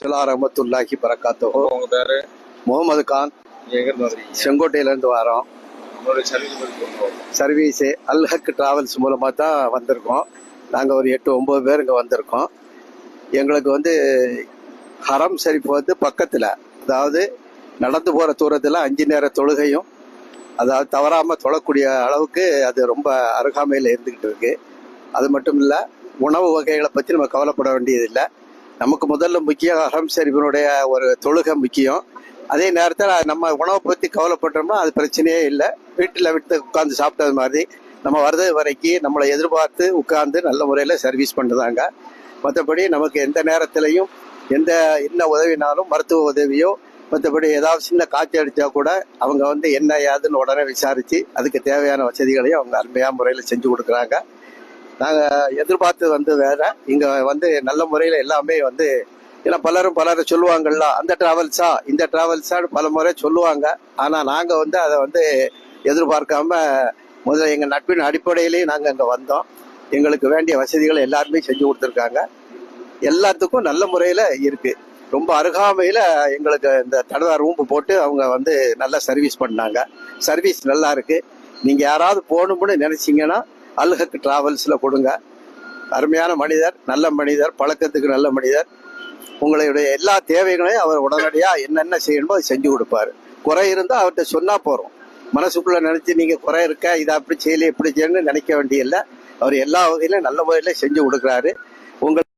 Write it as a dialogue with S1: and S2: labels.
S1: சுலா ரஹமத்துல்லாஹி பரக்காத்தோ
S2: உங்க பேரு?
S1: முகமது கான்.
S2: நீங்க எங்க இருந்து வர்றீங்க
S1: செங்கோட்டையில இருந்து வரோம்
S2: சர்வீஸ்
S1: அல்ஹக் டிராவல்ஸ் மூலமா தான் வந்திருக்கோம். நாங்க ஒரு எட்டு ஒன்பது பேர் இங்க வந்திருக்கோம். எங்களுக்கு வந்து ஹரம் ஷரீஃப் வந்து பக்கத்துல. அதாவது நடந்து போற தூரத்துல அஞ்சு நேர தொழுகையும் அதாவது தவறாம தொழக்கூடிய அளவுக்கு அது ரொம்ப அருகாமையில் இருந்துகிட்டு இருக்கு. அது மட்டும் இல்ல உணவு வகைகளை பத்தி நம்ம கவலைப்பட வேண்டியதில்லை. நமக்கு முதல்ல முக்கியம் அகம் ஷரீஃபினுடைய ஒரு தொழுகை முக்கியம். அதே நேரத்தில் நம்ம உணவை பற்றி கவலைப்பட்டோம்னா அது பிரச்சனையே இல்லை. வீட்டில் விட்டு உட்காந்து சாப்பிட்டது மாதிரி நம்ம வர்றது வரைக்கும் நம்மளை எதிர்பார்த்து உட்காந்து நல்ல முறையில் சர்வீஸ் பண்ணுறாங்க மற்றபடி நமக்கு எந்த நேரத்திலையும் எந்த என்ன உதவினாலும் மருத்துவ உதவியோ மற்றபடி ஏதாவது சின்ன காய்ச்சல் அடித்தா கூட அவங்க வந்து என்ன ஏதுன்னு உடனே விசாரித்து அதுக்கு தேவையான வசதிகளையும் அவங்க அருமையாக முறையில் செஞ்சு கொடுக்குறாங்க. நாங்கள் எதிர்பார்த்து வந்து வேற. இங்கே வந்து நல்ல முறையில் எல்லாமே வந்து ஏன்னா பலரும் பலரும் சொல்லுவாங்கல்ல அந்த டிராவல்ஸா இந்த டிராவல்ஸா பல முறை சொல்லுவாங்க. ஆனால் நாங்கள் வந்து அதை வந்து எதிர்பார்க்காம முதல்ல எங்கள் நட்பின் அடிப்படையிலேயே நாங்கள் அங்கே வந்தோம். எங்களுக்கு வேண்டிய வசதிகளை எல்லாருமே செஞ்சு கொடுத்துருக்காங்க. எல்லாத்துக்கும் நல்ல முறையில் இருக்குது ரொம்ப அருகாமையில் எங்களுக்கு இந்த தடவை ரூம் போட்டு அவங்க வந்து நல்லா சர்வீஸ் பண்ணாங்க. சர்வீஸ் நல்லா இருக்குது நீங்கள் யாராவது போகணும்னு நினச்சிங்கன்னா அல்ஹக் டிராவல்ஸில் கொடுங்க. அருமையான மனிதர் நல்ல மனிதர் பழக்கத்துக்கு நல்ல மனிதர். உங்களுடைய எல்லா தேவைகளையும் அவர் உடனடியாக என்னென்ன செய்யணுமோ அதை செஞ்சு கொடுப்பாரு. குறை இருந்தால் அவர்கிட்ட சொன்னால் போகிறோம் மனசுக்குள்ளே நினச்சி நீங்கள் குறை இருக்க இதை அப்படி செய்யல இப்படி செய்யணும்னு நினைக்க வேண்டியதில்லை. அவர் எல்லா வகையிலும் நல்ல முறையில் செஞ்சு கொடுக்குறாரு. உங்கள்